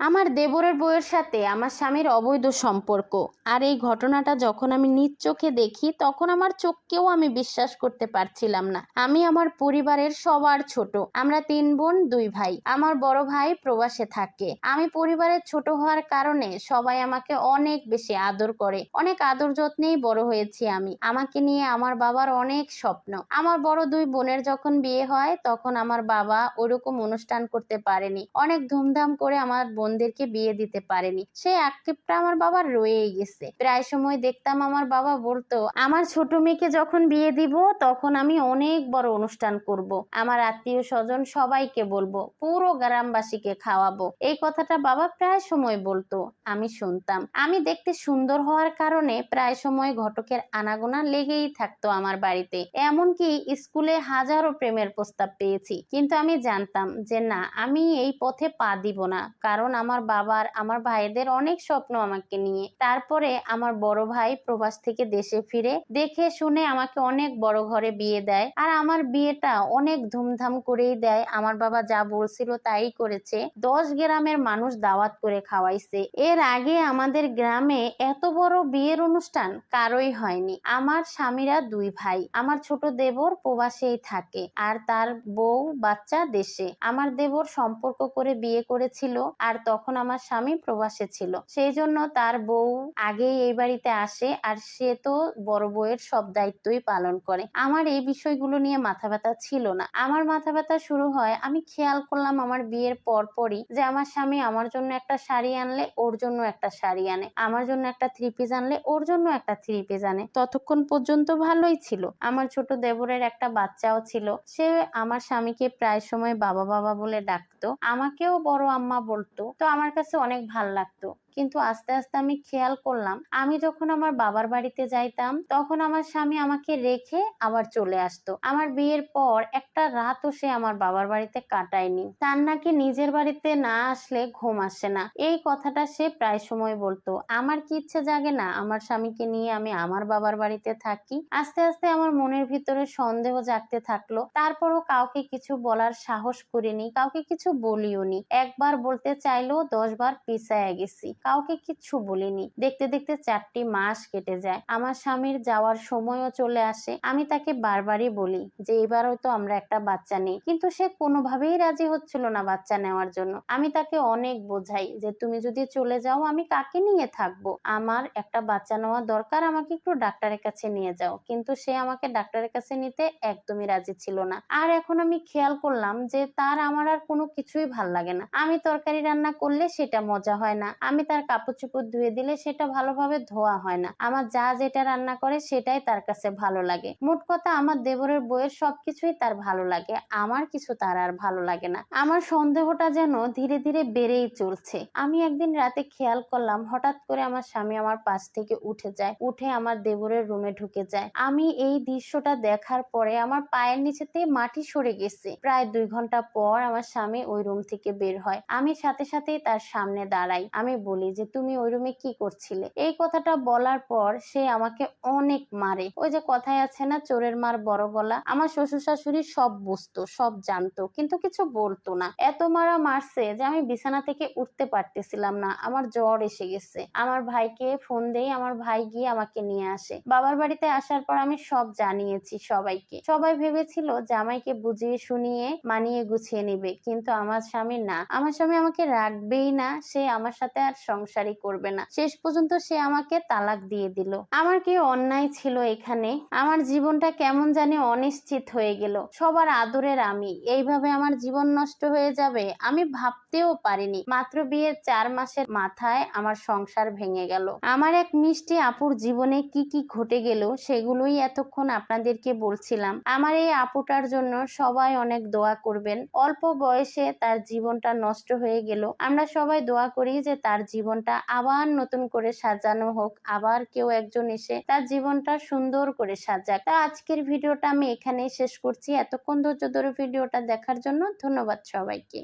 আমার দেবরের বউয়ের সাথে আমার স্বামীর অবৈধ সম্পর্ক। আর এই ঘটনাটা যখন আমি নিজ চোখে দেখি, তখন আমার চোখকেও আমি বিশ্বাস করতে পারছিলাম না। আমি আমার পরিবারের সবার ছোট। আমরা তিন বোন, দুই ভাই। আমার বড় ভাই প্রবাসে থাকে। আমি পরিবারের ছোট হওয়ার কারণে সবাই আমাকে অনেক বেশি আদর করে। অনেক আদর যত্নেই বড় হয়েছি আমি। আমাকে নিয়ে আমার বাবার অনেক স্বপ্ন। আমার বড় দুই বোনের যখন বিয়ে হয়, তখন আমার বাবা ওরকম অনুষ্ঠান করতে পারেনি। অনেক ধুমধাম করে আমার বোনদেরকে বিয়ে দিতে পারেনি। সেই আক্ষেপটা আমার বাবার রয়েই গেছে। প্রায় সময় দেখতাম আমার বাবা বলতো, আমার ছোট মেয়েকে যখন বিয়ে দিব, তখন আমি অনেক বড় অনুষ্ঠান করব। আমার আত্মীয় স্বজন সবাইকে বলব, পুরো গ্রামবাসীকে খাওয়াবো। এই কথাটা বাবা প্রায় সময় বলতো, আমি শুনতাম। আমি দেখতে সুন্দর হওয়ার কারণে প্রায় সময় ঘটকের আনাগোনা লেগেই থাকতো আমার বাড়িতে। এমনকি স্কুলে হাজারো প্রেমের প্রস্তাব পেয়েছি। কিন্তু আমি জানতাম যে না, আমি এই পথে পা দিব না। কারণ আমার বাবার, আমার ভাইদের অনেক স্বপ্ন আমাকে নিয়ে। তারপরে আমার বড় ভাই প্রবাস থেকে দেশে ফিরে দেখে শুনে আমাকে অনেক বড় ঘরে বিয়ে দেয়। আর আমার বিয়েটা অনেক ধুমধাম করেই দেয়। আমার বাবা যা বলছিল তাই করেছে। দশ গ্রামের মানুষ দাওয়াত করে খাওয়াইছে। এর আগে আমাদের গ্রামে এত বড় বিয়ের অনুষ্ঠান কারোই হয়নি। আমার স্বামীরা দুই ভাই। আমার ছোট দেবর প্রবাসেই থাকে আর তার বউ বাচ্চা দেশে। আমার দেবর সম্পর্ক করে বিয়ে করেছিল। আর তখন আমার স্বামী প্রবাসে ছিল। সেই জন্য তার বউ আগেই এই বাড়িতে আসে আর সে তো বড় বউয়ের সব দায়িত্বই পালন করে। আমার এই বিষয়গুলো নিয়ে মাথা ব্যথা ছিল না। আমার মাথা ব্যথা শুরু হয়, আমি খেয়াল করলাম আমার বিয়ের পর পরই যে আমার স্বামী আমার জন্য একটা শাড়ি আনলে ওর জন্য একটা শাড়ি আনে। আমার জন্য একটা থ্রি পিস আনলে ওর জন্য একটা থ্রি পিস আনে। ততক্ষণ পর্যন্ত ভালোই ছিল। আমার ছোট দেবরের একটা বাচ্চাও ছিল। সে আমার স্বামীকে প্রায় সময় বাবা বাবা বলে ডাকতো। আমাকেও বড় আম্মা বলতো। তো আমার কাছে অনেক ভালো লাগতো। কিন্তু আস্তে আস্তে আমি খেয়াল করলাম, আমি যখন আমার বাবার বাড়িতে যাইতাম, তখন আমার স্বামী আমাকে রেখে আবার চলে আসতো। আমার বিয়ের পর একটা রাতও সে আমার বাবার বাড়িতে কাটায়নি। তার নাকি নিজের বাড়িতে না আসলে ঘুম আসে না। এই কথাটা সে প্রায় সময় বলতো। আমার কি ইচ্ছে জাগে না আমার স্বামীকে নিয়ে আমি আমার বাবার বাড়িতে থাকি? আস্তে আস্তে আমার মনের ভিতরে সন্দেহ জাগতে থাকল। তারপরও কাউকে কিছু বলার সাহস করিনি, কাউকে কিছু বলিওনি। একবার বলতে চাইলেও দশ বার পিছায় গেছি। কাউকে কিচ্ছু বলিনি। দেখতে দেখতে চারটি মাস কেটে যায়। আমার স্বামীর যাওয়ার সময়ও চলে আসে। আমি তাকে বারবারই বলি যে, এবারও তো আমরা একটা বাচ্চা নেই। কিন্তু সে কোনোভাবেই রাজি হচ্ছিল না বাচ্চা নেওয়ার জন্য। আমি তাকে অনেক বোঝাই যে, তুমি যদি চলে যাও, আমি কাকে নিয়ে থাকব? আমার একটা বাচ্চা নেওয়া দরকার, আমাকে একটু ডাক্তারের কাছে নিয়ে যাও। কিন্তু সে আমাকে ডাক্তারের কাছে নিতে একদমই রাজি ছিল না। আর এখন আমি খেয়াল করলাম যে, তার আমার আর কোনো কিছুই ভালো লাগে না। আমি তরকারি রান্না করলে সেটা মজা হয় না। আমি তার কাপড় চোপড় ধুয়ে দিলে সেটা ভালোভাবে ধোয়া হয় না। আমার যা যেটা রান্না করে সেটাই তার কাছে ভালো লাগে। মোট কথা আমার দেবরের বইয়ের সবকিছুই তার ভালো লাগে। আমার কিছু তার আর ভালো লাগে না। আমার সন্দেহটা যেন ধীরে ধীরে বেড়েই চলছে। আমি একদিন রাতে খেয়াল করলাম, হঠাৎ করে আমার স্বামী আমার পাশ থেকে উঠে যায়। উঠে আমার দেবরের রুমে ঢুকে যায়। আমি এই দৃশ্যটা দেখার পরে আমার পায়ের নিচেতে মাটি সরে গেছে। প্রায় দুই ঘণ্টা পর আমার স্বামী ওই রুম থেকে বের হয়। আমি সাথে সাথেই তার সামনে দাঁড়াই। আমি বলি যে তুমি ওই রুমে কি করছিলে? এই কথাটা বলার পর সে আমাকে অনেক মারে। ওই যে কথায় আছে না, চোরের মার বড় গলা। আমার শ্বশুর শাশুড়ি সব বুঝতো, সব জানতো, কিন্তু কিছু বলতো না। এত মারা মারছে যে আমি বিছানা থেকে উঠতে পারতেছিলাম না। আমার জ্বর এসে গেছে। আমার ভাইকে ফোন দেই, আমার ভাই গিয়ে আমাকে নিয়ে আসে। বাবার বাড়িতে আসার পর আমি সব জানিয়েছি সবাইকে। সবাই ভেবেছিল জামাইকে বুঝিয়ে, শুনিয়ে, মানিয়ে গুছিয়ে নিবে, কিন্তু আমার স্বামী না। আমার স্বামী আমাকে রাখবেই না। সে আমার সাথে আর সংসারই করবে না। শেষ পর্যন্ত সে আমাকে তালাক দিয়ে দিল। আমার কি অন্যায় ছিল এখানে? আমার জীবনটা কেমন জানি অনিশ্চিত হয়ে গেল। সবার আদরের আমি। এইভাবে আমার জীবন নষ্ট হয়ে যাবে আমি ভাবতেও পারিনি। মাত্র বিয়ের চার মাসের মাথায় আমার সংসার ভেঙে গেল। আমার এক মিষ্টি আপুর জীবনে কি কি ঘটে গেল সেগুলোই এতক্ষণ আপনাদেরকে বলছিলাম। আমার এই আপুটার জন্য সবাই অনেক দোয়া করবেন। অল্প বয়সে তার জীবনটা নষ্ট হয়ে গেল। আমরা সবাই দোয়া করি যে তার জীবনটা আবার নতুন করে সাজানো হোক, আবার কেউ একজন এসে তার জীবনটা সুন্দর করে সাজাক। তা আজকের ভিডিওটা আমি এখানেই শেষ করছি। এতক্ষণ ধৈর্য ধরে ভিডিওটা দেখার জন্য ধন্যবাদ সবাইকে।